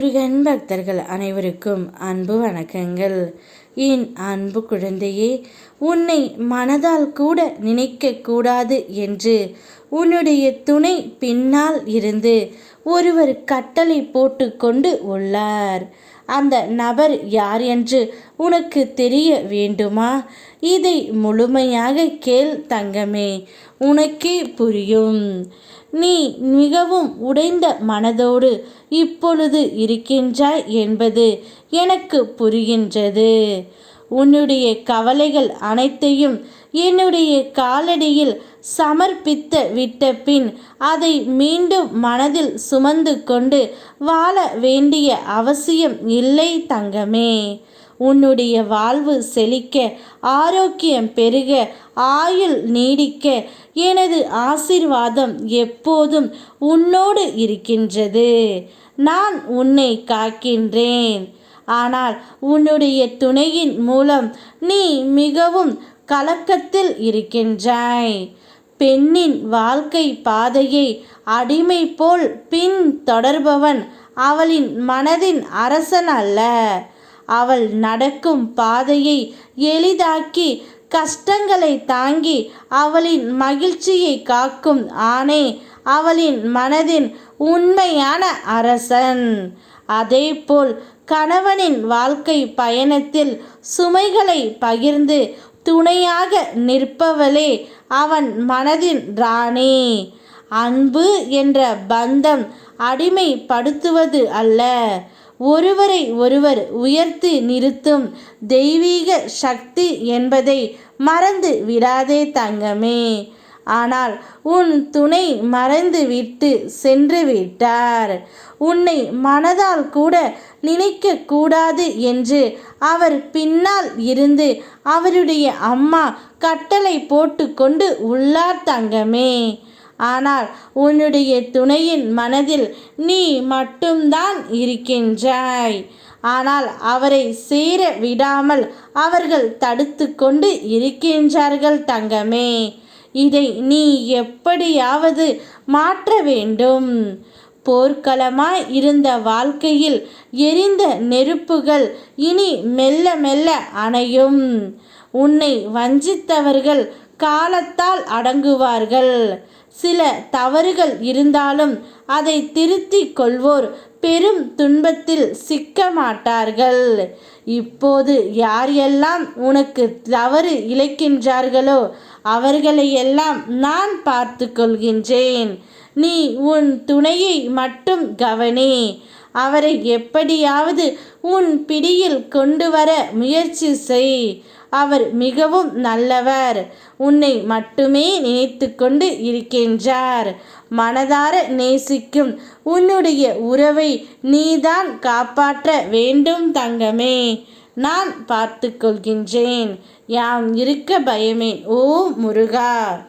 முருகன் பக்தர்கள் அனைவருக்கும் அன்பு வணக்கங்கள். என் அன்பு குழந்தையே உன்னை மனதால் கூட நினைக்க கூடாது என்று உன்னுடைய துணை பின்னால் இருந்து ஒருவர் கட்டளை போட்டு கொண்டு உள்ளார். அந்த நபர் யார் என்று உனக்கு தெரிய வேண்டுமா? இதை முழுமையாக கேள் தங்கமே உனக்கே புரியும். நீ மிகவும் உடைந்த மனதோடு இப்பொழுது இருக்கின்றாய் என்பது எனக்கு புரிகின்றது. உன்னுடைய கவலைகள் அனைத்தையும் என்னுடைய காலடியில் சமர்ப்பித்து விட்ட பின் அதை மீண்டும் மனதில் சுமந்து கொண்டு வாழ வேண்டிய அவசியம் இல்லை தங்கமே. உன்னுடைய வாழ்வு செழிக்க ஆரோக்கியம் பெருக ஆயுள் நீடிக்க எனது ஆசிர்வாதம் எப்போதும் உன்னோடு இருக்கின்றது. நான் உன்னை காக்கின்றேன். ஆனால் உன்னுடைய துணையின் மூலம் நீ மிகவும் கலக்கத்தில் இருக்கின்றாய். பெண்ணின் வாழ்க்கை பாதையை அடிமை போல் பின் தொடர்பவன் அவளின் மனதின் அரசன் அல்ல. அவள் நடக்கும் பாதையை எளிதாக்கி கஷ்டங்களை தாங்கி அவளின் மகிழ்ச்சியை காக்கும் ஆனே அவளின் மனதின் உண்மையான அரசன். அதேபோல் கணவனின் வாழ்க்கை பயணத்தில் சுமைகளை பகிர்ந்து துணையாக நிற்பவளே அவன் மனதின் ராணி. அன்பு என்ற பந்தம் அடிமைப்படுத்துவது அல்ல. ஒருவரை ஒருவர் உயர்த்தி நிறுத்தும் தெய்வீக சக்தி என்பதை மறந்து விடாதே தங்கமே. ஆனால் உன் துணை மறைந்து விட்டு சென்று விட்டார் உன்னை மனதால் கூட நினைக்க கூடாது என்று அவர் பின்னால் இருந்து அவருடைய அம்மா கட்டளை போட்டு கொண்டு உள்ளார் தங்கமே. ஆனால் உன்னுடைய துணையின் மனதில் நீ மட்டும்தான் இருக்கின்றாய். ஆனால் அவரை சேர விடாமல் அவர்கள் தடுத்து கொண்டு இருக்கின்றார்கள் தங்கமே. இதை நீ எப்படியாவது மாற்ற வேண்டும். போர்க்களமாய் இருந்த வாழ்க்கையில் எரிந்த நெருப்புகள் இனி மெல்ல மெல்ல அணையும். உன்னை வஞ்சித்தவர்கள் காலத்தால் அடங்குவார்கள். சில தவறுகள் இருந்தாலும் அதை திருத்திக் கொள்வோர் பெரும் துன்பத்தில் சிக்க மாட்டார்கள். இப்போது யார் எல்லாம் உனக்கு தவறு இழைக்கின்றார்களோ அவர்களையெல்லாம் நான் பார்த்து கொள்கின்றேன். நீ உன் துணையை மட்டும் கவனி. அவரை எப்படியாவது உன் பிடியில் கொண்டு வர முயற்சி செய். அவர் மிகவும் நல்லவர். உன்னை மட்டுமே நினைத்து கொண்டு இருக்கின்றார். மனதார நேசிக்கும் உன்னுடைய உறவை நீதான் காப்பாற்ற வேண்டும் தங்கமே. நான் பார்த்து கொள்கின்றேன் யாம் இருக்க பயமேன் ஓ முருகா!